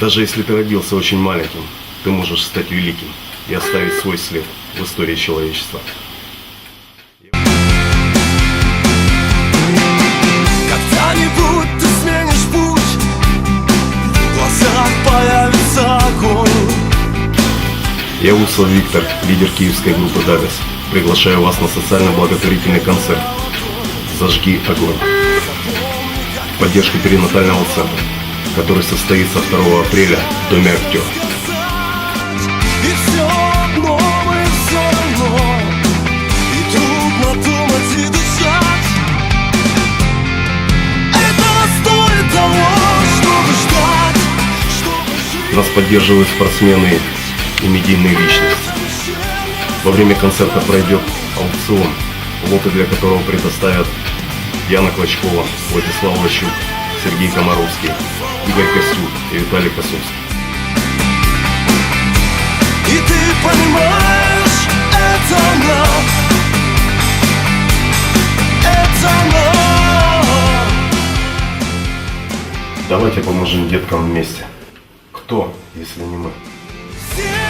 Даже если ты родился очень маленьким, ты можешь стать великим и оставить свой след в истории человечества. Когда-нибудь ты сменишь путь В глазах появится огонь Я Услав Виктор, лидер киевской группы «Дагас». Приглашаю вас на социально-благотворительный концерт «Зажги огонь» в поддержку перинатального центра, который состоится 2 апреля в Доме актера. Нас поддерживают спортсмены и медийные личности. Во время концерта пройдет аукцион, лоты для которого предоставят Яна Клочкова, Владислав Лощук, Сергей Комаровский, Игорь Костюк и Виталий Косовский. И ты понимаешь, это нам Это нам Давайте поможем деткам вместе. Кто, если не мы? Все